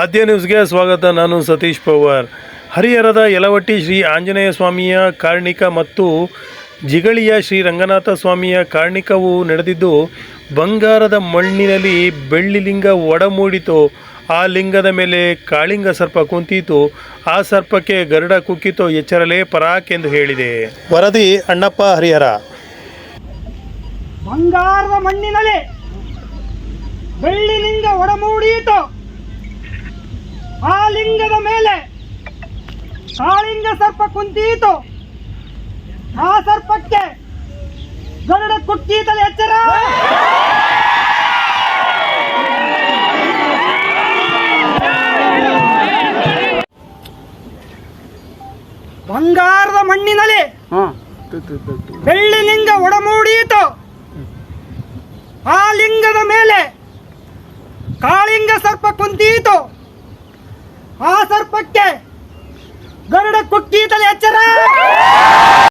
ಆದ್ಯ ನ್ಯೂಸ್ಗೆ ಸ್ವಾಗತ. ನಾನು ಸತೀಶ್ ಪವಾರ್. ಹರಿಹರದ ಯಲವಟ್ಟಿ ಶ್ರೀ ಆಂಜನೇಯ ಸ್ವಾಮಿಯ ಕಾರ್ಣಿಕ ಮತ್ತು ಜಿಗಳಿಯ ಶ್ರೀ ರಂಗನಾಥ ಸ್ವಾಮಿಯ ಕಾರ್ಣಿಕವು ನಡೆದಿದ್ದು, ಬಂಗಾರದ ಮಣ್ಣಿನಲ್ಲಿ ಬೆಳ್ಳಿ ಲಿಂಗ ಒಡಮೂಡಿತು. ಆ ಲಿಂಗದ ಮೇಲೆ ಕಾಳಿಂಗ ಸರ್ಪ ಕುಂತಿತು ಆ ಸರ್ಪಕ್ಕೆ ಗರುಡ ಕುಕ್ಕಿತು ಎಚ್ಚರಲೇ ಪರಾಕ್ ಎಂದು ಹೇಳಿದೆ. ವರದಿ, ಅಣ್ಣಪ್ಪ ಹರಿಹರ. ಬಂಗಾರದ ಮಣ್ಣಿನಲ್ಲಿ ಬೆಳ್ಳಿ ಲಿಂಗ ಒಡಮೂಡಿಯಿತು. ಲಿಂಗದ ಮೇಲೆ ಕಾಳಿಂಗ ಸರ್ಪ ಕುಂತೀತು. ಆ ಸರ್ಪಕ್ಕೆ ಗರುಡ ಕುಕ್ಕೀತಲೆ ಎಚ್ಚರ. ಬಂಗಾರದ ಮಣ್ಣಿನಲ್ಲಿ ಬೆಳ್ಳಿ ಲಿಂಗ ಒಡಮೂಡಿಯಿತು. ಆ ಲಿಂಗದ ಮೇಲೆ ಕಾಳಿಂಗ ಸರ್ಪ ಕುಂತೀತು. ಸರ್ಪಕ್ಕೆ ಗರುಡ ಕುಕ್ಕೀತಲೆ ಎಚ್ಚರ